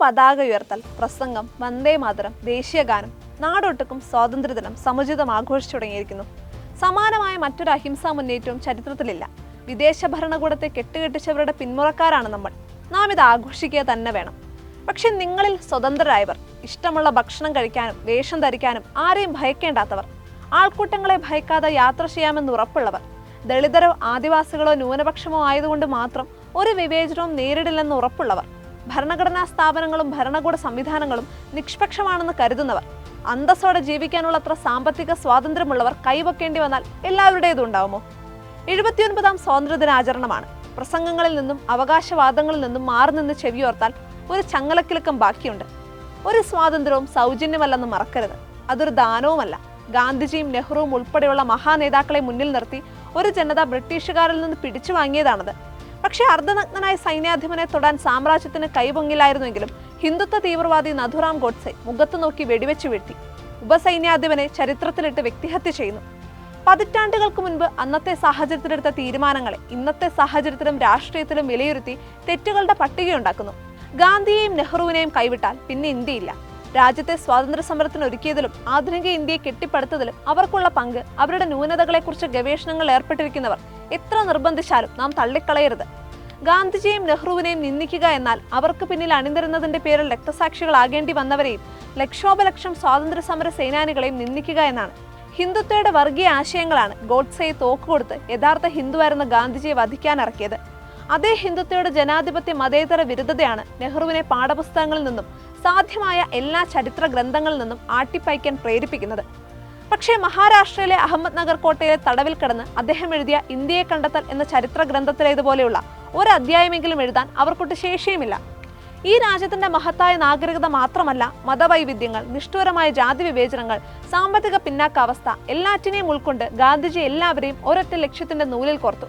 പതാക ഉയർത്തൽ പ്രസംഗം വന്ദേ മാതരം ദേശീയഗാനം നാടൊട്ടുക്കും സ്വാതന്ത്ര്യദിനം സമുചിതം ആഘോഷിച്ചു തുടങ്ങിയിരിക്കുന്നു. സമാനമായ മറ്റൊരു അഹിംസാ മുന്നേറ്റവും ചരിത്രത്തിലില്ല. വിദേശ ഭരണകൂടത്തെ കെട്ടുകെട്ടിച്ചവരുടെ പിന്മുറക്കാരാണ് നമ്മൾ. നാം ഇത് ആഘോഷിക്കുക തന്നെ വേണം. പക്ഷെ നിങ്ങളിൽ സ്വതന്ത്രരായവർ ഇഷ്ടമുള്ള ഭക്ഷണം കഴിക്കാനും വേഷം ധരിക്കാനും ആരെയും ഭയക്കേണ്ടാത്തവർ ആൾക്കൂട്ടങ്ങളെ ഭയക്കാതെ യാത്ര ചെയ്യാമെന്ന് ഉറപ്പുള്ളവർ ദളിതരോ ആദിവാസികളോ ന്യൂനപക്ഷമോ ആയതുകൊണ്ട് മാത്രം ഒരു വിവേചനവും നേരിടില്ലെന്ന് ഉറപ്പുള്ളവർ ഭരണഘടനാ സ്ഥാപനങ്ങളും ഭരണകൂട സംവിധാനങ്ങളും നിഷ്പക്ഷമാണെന്ന് കരുതുന്നവർ അന്തസ്സോടെ ജീവിക്കാനുള്ള അത്ര സാമ്പത്തിക സ്വാതന്ത്ര്യമുള്ളവർ കൈവക്കേണ്ടി വന്നാൽ എല്ലാവരുടേതും ഉണ്ടാവുമോ? എഴുപത്തിയൊൻപതാം സ്വാതന്ത്ര്യദിനാചരണമാണ്. പ്രസംഗങ്ങളിൽ നിന്നും അവകാശവാദങ്ങളിൽ നിന്നും മാറി നിന്ന് ചെവിയോർത്താൽ ഒരു ചങ്ങലക്കിലുക്കം ബാക്കിയുണ്ട്. ഒരു സ്വാതന്ത്ര്യവും സൗജന്യമല്ലെന്ന് മറക്കരുത്. അതൊരു ദാനവുമല്ല. ഗാന്ധിജിയും നെഹ്റുവും ഉൾപ്പെടെയുള്ള മഹാനേതാക്കളെ മുന്നിൽ നിർത്തി ഒരു ജനത ബ്രിട്ടീഷുകാരിൽ നിന്ന് പിടിച്ചു വാങ്ങിയതാണത് പക്ഷേ അർദ്ധനഗ്നനായ സൈന്യാധിപനെ തൊടാൻ സാമ്രാജ്യത്തിന് കൈപൊങ്ങില്ലായിരുന്നുവെങ്കിലും ഹിന്ദുത്വ തീവ്രവാദി നഥുറാം ഗോഡ്സെ മുഖത്ത് നോക്കി വെടിവെച്ചു വീഴ്ത്തി. ഉപസൈന്യാധിപനെ ചരിത്രത്തിലിട്ട് വ്യക്തിഹത്യ ചെയ്യുന്നു. പതിറ്റാണ്ടുകൾക്ക് മുൻപ് അന്നത്തെ സാഹചര്യത്തിലെടുത്ത തീരുമാനങ്ങളെ ഇന്നത്തെ സാഹചര്യത്തിലും രാഷ്ട്രീയത്തിലും വിലയിരുത്തി തെറ്റുകളുടെ പട്ടികയുണ്ടാക്കുന്നു. ഗാന്ധിയെയും നെഹ്റുവിനെയും കൈവിട്ടാൽ പിന്നെ ഇന്ത്യയില്ല. രാജ്യത്തെ സ്വാതന്ത്ര്യ സമരത്തിന് ഒരുക്കിയതിലും ആധുനിക ഇന്ത്യയെ കെട്ടിപ്പടുത്തതിലും അവർക്കുള്ള പങ്ക് അവരുടെ ന്യൂനതകളെക്കുറിച്ച് ഗവേഷണങ്ങൾ ഏർപ്പെട്ടിരിക്കുന്നവർ എത്ര നിർബന്ധിച്ചാലും നാം തള്ളിക്കളയരുത്. ഗാന്ധിജിയെയും നെഹ്റുവിനെയും നിന്ദിക്കുക എന്നാൽ അവർക്ക് പിന്നിൽ അണിനിരുന്നതിന്റെ പേരിൽ രക്തസാക്ഷികളാകേണ്ടി വന്നവരെയും ലക്ഷോപലക്ഷം സ്വാതന്ത്ര്യ സമര സേനാനികളെയും നിന്ദിക്കുക എന്നാണ്. ഹിന്ദുത്വയുടെ വർഗീയ ആശയങ്ങളാണ് ഗോഡ്സയെ തോക്കുകൊടുത്ത് യഥാർത്ഥ ഹിന്ദുവായിരുന്ന ഗാന്ധിജിയെ വധിക്കാനിറക്കിയത്. അതേ ഹിന്ദുത്വയുടെ ജനാധിപത്യ മതേതര വിരുദ്ധതയാണ് നെഹ്റുവിനെ പാഠപുസ്തകങ്ങളിൽ നിന്നും സാധ്യമായ എല്ലാ ചരിത്ര ഗ്രന്ഥങ്ങളിൽ നിന്നും ആട്ടിപ്പായ്ക്കാൻ പ്രേരിപ്പിക്കുന്നത്. പക്ഷേ മഹാരാഷ്ട്രയിലെ അഹമ്മദ് നഗർ കോട്ടയിലെ തടവിൽ കിടന്ന് അദ്ദേഹം എഴുതിയ ഇന്ത്യയെ കണ്ടെത്തൽ എന്ന ചരിത്ര ഗ്രന്ഥത്തിലേതുപോലെയുള്ള ഒരു അധ്യായമെങ്കിലും എഴുതാൻ അവർക്കൊട്ട് ശേഷിയുമില്ല. ഈ രാജ്യത്തിന്റെ മഹത്തായ നാഗരികത മാത്രമല്ല മതവൈവിധ്യങ്ങൾ നിഷ്ഠൂരമായ ജാതി വിവേചനങ്ങൾ സാമ്പത്തിക പിന്നാക്കാവസ്ഥ എല്ലാറ്റിനെയും ഉൾക്കൊണ്ട് ഗാന്ധിജി എല്ലാവരെയും ഒരൊറ്റ ലക്ഷ്യത്തിന്റെ നൂലിൽ കോർത്തു.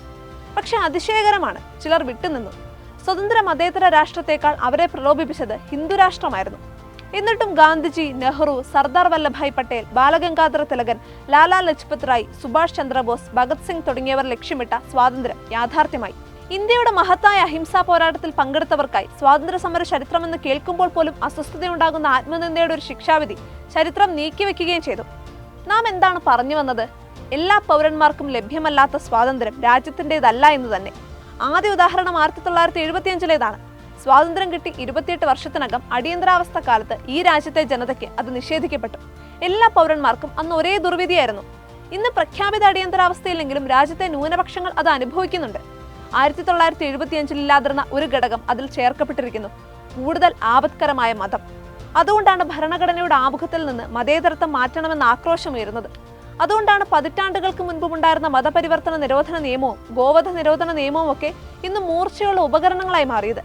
പക്ഷെ അതിശയകരമാണ് ചിലർ വിട്ടുനിന്നു. സ്വതന്ത്ര മതേതര രാഷ്ട്രത്തെക്കാൾ അവരെ പ്രലോഭിപ്പിച്ചത് ഹിന്ദുരാഷ്ട്രമായിരുന്നു എന്നിട്ടും ഗാന്ധിജി നെഹ്റു സർദാർ വല്ലഭായ് പട്ടേൽ ബാലഗംഗാധര തിലകൻ ലാലാ ലജ്പത് റായ് സുഭാഷ് ചന്ദ്രബോസ് ഭഗത് സിംഗ് തുടങ്ങിയവർ ലക്ഷ്യമിട്ട സ്വാതന്ത്ര്യം യാഥാർത്ഥ്യമായി. ഇന്ത്യയുടെ മഹത്തായ അഹിംസാ പോരാട്ടത്തിൽ പങ്കെടുത്തവർക്കായി സ്വാതന്ത്ര്യ സമര ചരിത്രമെന്ന് കേൾക്കുമ്പോൾ പോലും അസ്വസ്ഥതയുണ്ടാകുന്ന ആത്മനിന്ദയുടെ ഒരു ശിക്ഷാവിധി ചരിത്രം നീക്കിവെക്കുകയും ചെയ്തു. നാം എന്താണ് പറഞ്ഞു വന്നത്? എല്ലാ പൗരന്മാർക്കും ലഭ്യമല്ലാത്ത സ്വാതന്ത്ര്യം രാജ്യത്തിന്റെതല്ല എന്ന് തന്നെ. ആദ്യ ഉദാഹരണം ആയിരത്തി തൊള്ളായിരത്തി എഴുപത്തിയഞ്ചിലേതാണ്. സ്വാതന്ത്ര്യം കിട്ടി ഇരുപത്തിയെട്ട് വർഷത്തിനകം അടിയന്തരാവസ്ഥ കാലത്ത് ഈ രാജ്യത്തെ ജനതയ്ക്ക് അത് നിഷേധിക്കപ്പെട്ടു. എല്ലാ പൗരന്മാർക്കും അന്ന് ഒരേ ദുർവിധിയായിരുന്നു. ഇന്ന് പ്രഖ്യാപിത അടിയന്തരാവസ്ഥയില്ലെങ്കിലും രാജ്യത്തെ ന്യൂനപക്ഷങ്ങൾ അത് അനുഭവിക്കുന്നുണ്ട്. ആയിരത്തി തൊള്ളായിരത്തി എഴുപത്തിയഞ്ചിൽ ഇല്ലാതിരുന്ന ഒരു ഘടകം അതിൽ ചേർക്കപ്പെട്ടിരിക്കുന്നു. കൂടുതൽ ആപത്കരമായ മതം. അതുകൊണ്ടാണ് ഭരണഘടനയുടെ ആമുഖത്തിൽ നിന്ന് മതേതരത്വം മാറ്റണമെന്ന ആക്രോശമുയരുന്നത്. അതുകൊണ്ടാണ് പതിറ്റാണ്ടുകൾക്ക് മുൻപുണ്ടായിരുന്ന മതപരിവർത്തന നിരോധന നിയമവും ഗോവധ നിരോധന നിയമവും ഒക്കെ ഇന്ന് മൂർച്ചയുള്ള ഉപകരണങ്ങളായി മാറിയത്.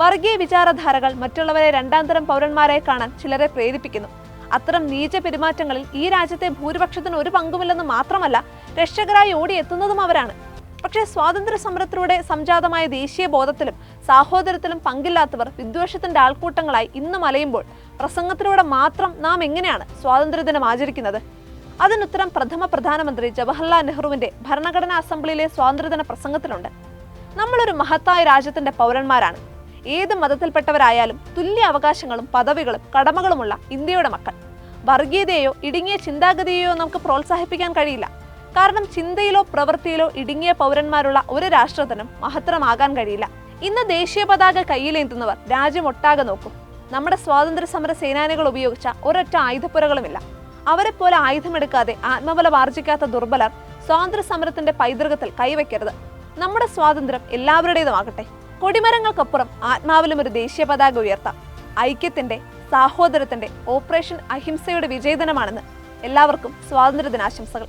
വർഗീയ വിചാരധാരകൾ മറ്റുള്ളവരെ രണ്ടാം തരം പൗരന്മാരെ കാണാൻ ചിലരെ പ്രേരിപ്പിക്കുന്നു. അത്തരം നീച പെരുമാറ്റങ്ങളിൽ ഈ രാജ്യത്തെ ഭൂരിപക്ഷത്തിന് ഒരു പങ്കുമില്ലെന്ന് മാത്രമല്ല രക്ഷകരായി ഓടിയെത്തുന്നതും അവരാണ്. പക്ഷേ സ്വാതന്ത്ര്യ സമരത്തിലൂടെ സംജാതമായ ദേശീയ ബോധത്തിലും സാഹോദര്യത്തിലും പങ്കില്ലാത്തവർ വിദ്വേഷത്തിന്റെ ആൾക്കൂട്ടങ്ങളായി ഇന്നും അലയുമ്പോൾ പ്രസംഗത്തിലൂടെ മാത്രം നാം എങ്ങനെയാണ് സ്വാതന്ത്ര്യദിനം ആചരിക്കുന്നത്? അതിനുത്തരം പ്രഥമ പ്രധാനമന്ത്രി ജവഹർലാൽ നെഹ്റുവിന്റെ ഭരണഘടനാ അസംബ്ലിയിലെ സ്വാതന്ത്ര്യദിന പ്രസംഗത്തിലുണ്ട്. നമ്മളൊരു മഹത്തായ രാജ്യത്തിന്റെ പൗരന്മാരാണ്. ഏത് മതത്തിൽപ്പെട്ടവരായാലും തുല്യ അവകാശങ്ങളും പദവികളും കടമകളുമുള്ള ഇന്ത്യയുടെ മക്കൾ. വർഗീയതയോ ഇടുങ്ങിയ ചിന്താഗതിയോ നമുക്ക് പ്രോത്സാഹിപ്പിക്കാൻ കഴിയില്ല. കാരണം ചിന്തയിലോ പ്രവൃത്തിയിലോ ഇടുങ്ങിയ പൗരന്മാരുള്ള ഒരു രാഷ്ട്രത്തിനും മഹത്തരമാകാൻ കഴിയില്ല. ഇന്ന് ദേശീയ പതാക കയ്യിലേന്തുന്നവർ രാജ്യമൊട്ടാകെ നോക്കും. നമ്മുടെ സ്വാതന്ത്ര്യ സമര സേനാനികൾ ഉപയോഗിച്ച ഒരൊറ്റ ആയുധപ്പുരകളുമില്ല. അവരെ പോലെ ആയുധമെടുക്കാതെ ആത്മബലം ആർജിക്കാത്ത ദുർബലർ സ്വാതന്ത്ര്യ സമരത്തിന്റെ പൈതൃകത്തിൽ കൈവയ്ക്കരുത്. നമ്മുടെ സ്വാതന്ത്ര്യം എല്ലാവരുടേതുമാകട്ടെ. കൊടിമരങ്ങൾക്കപ്പുറം ആത്മാവിലും ഒരു ദേശീയ പതാക ഉയർത്താം. ഐക്യത്തിന്റെ സാഹോദരത്തിന്റെ ഓപ്പറേഷൻ അഹിംസയുടെ വിജയദിനമാണെന്ന് എല്ലാവർക്കും സ്വാതന്ത്ര്യ ദിനാശംസകൾ